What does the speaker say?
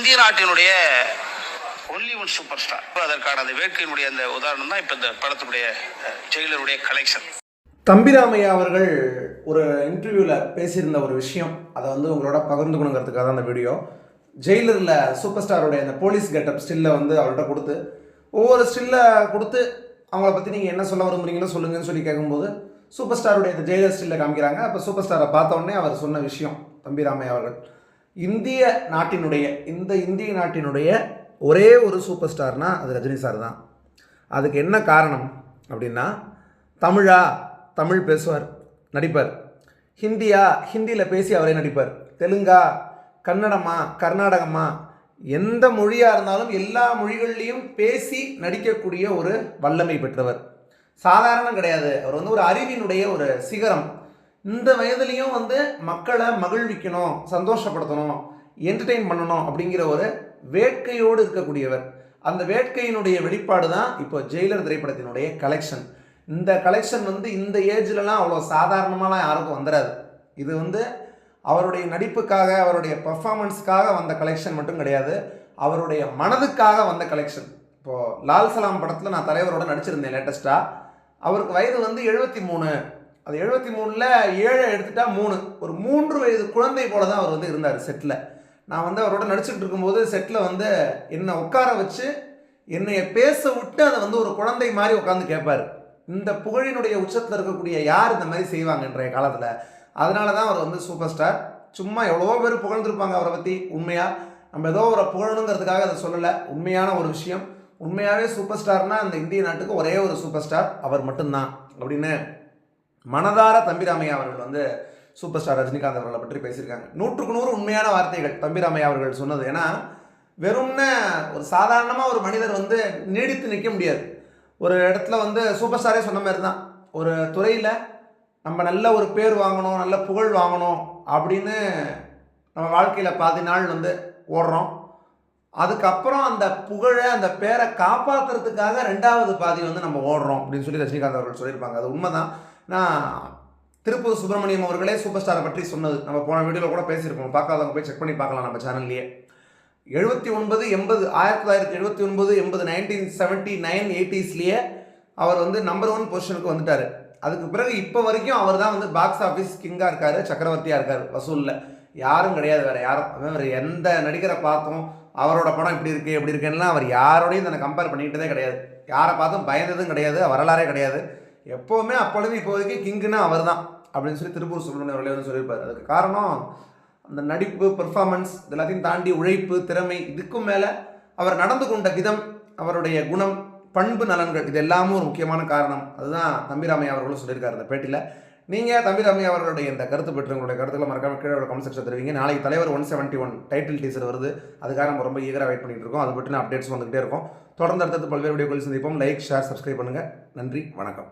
இந்திய நாட்டினுடைய only one super star. அதற்கான அந்த வேட்கையினுடைய அந்த உதாரணம் தான் இப்போ இந்த படத்துடைய ஜெயிலருடைய கலெக்ஷன் தம்பிராமையா அவர்கள் ஒரு இன்டர்வியூவில் பேசியிருந்த ஒரு விஷயம். அதை வந்து உங்களோட பகிர்ந்துக்கணுங்கிறதுக்காக தான் அந்த வீடியோ ஜெயிலரில் சூப்பர் ஸ்டாருடைய அந்த போலீஸ் கெட்டப் ஸ்டில்லை வந்து அவர்கிட்ட கொடுத்து ஒவ்வொரு ஸ்டில்லை கொடுத்து அவங்கள பற்றி நீங்கள் என்ன சொல்ல விரும்புறீங்களோ சொல்லுங்கன்னு சொல்லி கேட்கும்போது சூப்பர் ஸ்டாருடைய இந்த ஜெயிலர் ஸ்டில்லை காமிக்கிறாங்க. அப்போ சூப்பர் ஸ்டாரை பார்த்த உடனே அவர் சொன்ன விஷயம் தம்பிராமையா அவர்கள். இந்திய நாட்டினுடைய இந்த இந்திய நாட்டினுடைய ஒரே ஒரு சூப்பர் ஸ்டார்னால் அது ரஜினி சார் தான். அதுக்கு என்ன காரணம் அப்படின்னா தமிழா தமிழ் பேசுவார் நடிப்பார். ஹிந்தியா ஹிந்தியில் பேசி அவரே நடிப்பார். தெலுங்கா கன்னடமா கர்நாடகமா எந்த மொழியாக இருந்தாலும் எல்லா மொழிகள்லையும் பேசி நடிக்கக்கூடிய ஒரு வல்லமை பெற்றவர். சாதாரணம் கிடையாது. அவர் வந்து ஒரு அறிவினுடைய ஒரு சிகரம். இந்த வயதுலேயும் வந்து மக்களை மகிழ்விக்கணும் சந்தோஷப்படுத்தணும் என்டர்டெயின் பண்ணணும் அப்படிங்கிற ஒரு வேட்கையோடு இருக்கக்கூடியவர். அந்த வேட்கையினுடைய வெளிப்பாடு தான் இப்போ ஜெயிலர் திரைப்படத்தினுடைய கலெக்ஷன் இந்த கலெக்ஷன் வந்து இந்த ஏஜ்லலாம் அவ்வளோ சாதாரணமாலாம் யாருக்கும் வந்துடாது இது வந்து அவருடைய நடிப்புக்காக அவருடைய பர்ஃபாமன்ஸ்க்காக வந்த கலெக்ஷன் மட்டும் கிடையாது. அவருடைய மனதுக்காக வந்த கலெக்ஷன் இப்போது லால் சலாம் படத்தில் நான் தலைவரோட நடிச்சிருந்தேன் லேட்டஸ்ட்டாக அவருக்கு வயது வந்து எழுபத்தி மூணு. அது எழுபத்தி மூணில் ஏழை எடுத்துட்டா மூணு. ஒரு மூன்று வயது குழந்தை போல தான் அவர் வந்து இருந்தார் செட்டில் நான் வந்து அவரோட நடிச்சுக்கிட்டு இருக்கும்போது செட்டில் வந்து என்னை உட்கார வச்சு என்னைய பேச விட்டு அதை வந்து ஒரு குழந்தை மாதிரி உட்காந்து கேட்பார் இந்த புகழினுடைய உச்சத்தில் இருக்கக்கூடிய யார் இந்த மாதிரி செய்வாங்க இன்றைய காலத்தில். அதனால தான் அவர் வந்து சூப்பர் ஸ்டார் சும்மா எவ்வளோ பேர் புகழ்ந்துருப்பாங்க அவரை பற்றி உண்மையாக நம்ம ஏதோ ஒரு புகழணுங்கிறதுக்காக அதை சொல்லலை. உண்மையான ஒரு விஷயம். உண்மையாகவே சூப்பர் ஸ்டார்னால் அந்த இந்திய நாட்டுக்கு ஒரே ஒரு சூப்பர் ஸ்டார் அவர் மட்டும்தான். அப்படின்னு மனதார தம்பிராமையா அவர்கள் வந்து சூப்பர் ஸ்டார் ரஜினிகாந்த் அவர்களை பற்றி பேசியிருக்காங்க. நூற்றுக்கு நூறு உண்மையான வார்த்தைகள் தம்பிராமையா அவர்கள் சொன்னது. ஏன்னா வெறும்னு ஒரு சாதாரணமாக ஒரு மனிதர் வந்து நீடித்து நிற்க முடியாது. ஒரு இடத்துல வந்து சூப்பர் ஸ்டாரே சொன்ன மாதிரி தான் ஒரு துறையில் நம்ம நல்ல ஒரு பேர் வாங்கணும் நல்ல புகழ் வாங்கணும் அப்படின்னு நம்ம வாழ்க்கையில் பாதி நாள் வந்து ஓடுறோம். அதுக்கப்புறம் அந்த புகழை அந்த பேரை காப்பாற்றுறதுக்காக ரெண்டாவது பாதி வந்து நம்ம ஓடுறோம் அப்படின்னு சொல்லி ரஜினிகாந்த் அவர்கள் சொல்லியிருப்பாங்க. அது உண்மைதான். நான் திருப்பூர் சுப்பிரமணியம் அவர்களே சூப்பர் ஸ்டாரை பற்றி சொன்னது. நம்ம போன வீடியோவில் கூட பேசியிருப்போம். பார்க்காதவங்க போய் செக் பண்ணி பார்க்கலாம் நம்ம சேனல்லையே எழுபத்தி ஒன்பது எண்பது ஆயிரத்தி தொள்ளாயிரத்தி எழுபத்தி ஒன்பது எண்பது நைன்டீன் செவன்ட்டி நைன் எயிட்டிஸ்லேயே அவர் வந்து நம்பர் ஒன் பொசிஷனுக்கு வந்துட்டார். அதுக்கு பிறகு இப்போ வரைக்கும் அவர் தான் வந்து பாக்ஸ் ஆஃபீஸ் கிங்காக இருக்கார் சக்கரவர்த்தியாக இருக்கார். வசூலில். யாரும் கிடையாது வேறு யாரும் வேறு எந்த நடிகரை பார்த்தோம் அவரோட படம் இப்படி இருக்குது எப்படி இருக்குன்னா அவர் யாரோடையும் தன்னை கம்பேர் பண்ணிக்கிட்டதே கிடையாது. யாரை பார்த்தும் பயந்ததும் கிடையாது வரலாறே கிடையாது. எப்போவுமே அப்பொழுது இப்போதைக்கு கிங்குன்னா அவர் தான் அப்படின்னு சொல்லி திருப்பூர் சுப்பிரமணியம் அவர்களே வந்து சொல்லியிருப்பார். அதுக்கு காரணம் அந்த நடிப்பு பெர்ஃபார்மன்ஸ் எல்லாத்தையும் தாண்டி உழைப்பு திறமை இதுக்கும் மேலே அவர் நடந்து கொண்ட விதம் அவருடைய குணம் பண்பு நலன்கள் இது எல்லாமும் ஒரு முக்கியமான காரணம். அதுதான் தம்பிராமையா அவர்களும் சொல்லியிருக்காரு இந்த பேட்டியில். நீங்கள் தம்பிராமையா அவர்களுடைய இந்த கருத்து பெற்று உங்களுடைய கருத்துக்களை மறக்காமல் கீழே கமெண்ட் செக்ஷன் தருவீங்க. நாளைக்கு தலைவர் one seventy one title teaser வருது. அதுக்காக நம்ம ரொம்ப ஈகராக வெயிட் பண்ணிட்டு இருக்கோம். அது பற்றின அப்டேட்ஸ் வந்துகிட்டே இருக்கும். தொடர்ந்து அடுத்தது பல்வேறு வீடியோக்கள் சந்திப்போம். லைக் ஷேர் சப்ஸ்கிரைப் பண்ணுங்கள் நன்றி வணக்கம்.